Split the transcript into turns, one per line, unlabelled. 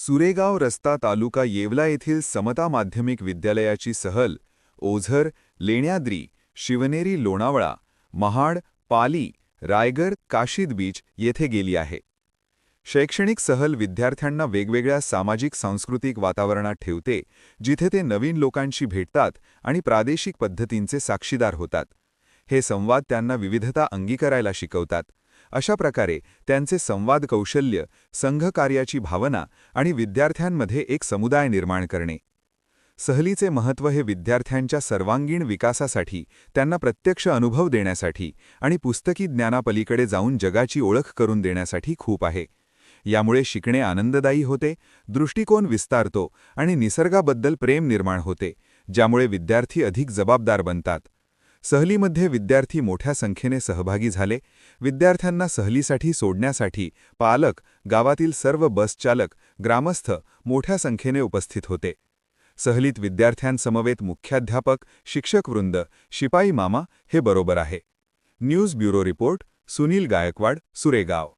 सुरेगाव रस्ता तालुका येवला येथील समता माध्यमिक विद्यालयाची सहल ओझर लेण्याद्री शिवनेरी लोणावळा महाड पाली रायगर काशीद बीच येथे गेली आहे. शैक्षणिक सहल विद्यार्थ्यांना वेगवेगळ्या सामाजिक सांस्कृतिक वातावरणात ठेवते जिथे ते नवीन लोकांशी भेटतात आणि प्रादेशिक पद्धतींचे साक्षीदार होतात. हे संवाद त्यांना विविधता अंगीकारायला शिकवतात. अशा प्रकारे त्यांचे संवाद कौशल्य संघकार्याची भावना आणि विद्यार्थ्यांमध्ये एक समुदाय निर्माण करणे. सहलीचे महत्त्व हे विद्यार्थ्यांच्या सर्वांगीण विकासासाठी त्यांना प्रत्यक्ष अनुभव देण्यासाठी आणि पुस्तकी ज्ञानापलीकडे जाऊन जगाची ओळख करून देण्यासाठी खूप आहे. यामुळे शिकणे आनंददायी होते दृष्टिकोन विस्तारतो आणि निसर्गाबद्दल प्रेम निर्माण होते ज्यामुळे विद्यार्थी अधिक जबाबदार बनतात. सहलीमध्ये विद्यार्थी मोठ्या संख्येने सहभागी झाले. विद्यार्थ्यांना सहलीसाठी सोडण्यासाठी पालक गावातील सर्व बसचालक ग्रामस्थ मोठ्या संख्येने उपस्थित होते. सहलीत विद्यार्थ्यांसमवेत मुख्याध्यापक शिक्षकवृंद शिपाई मामा हे बरोबर आहे. News bureau report Sunil Gaikwad Suregaon.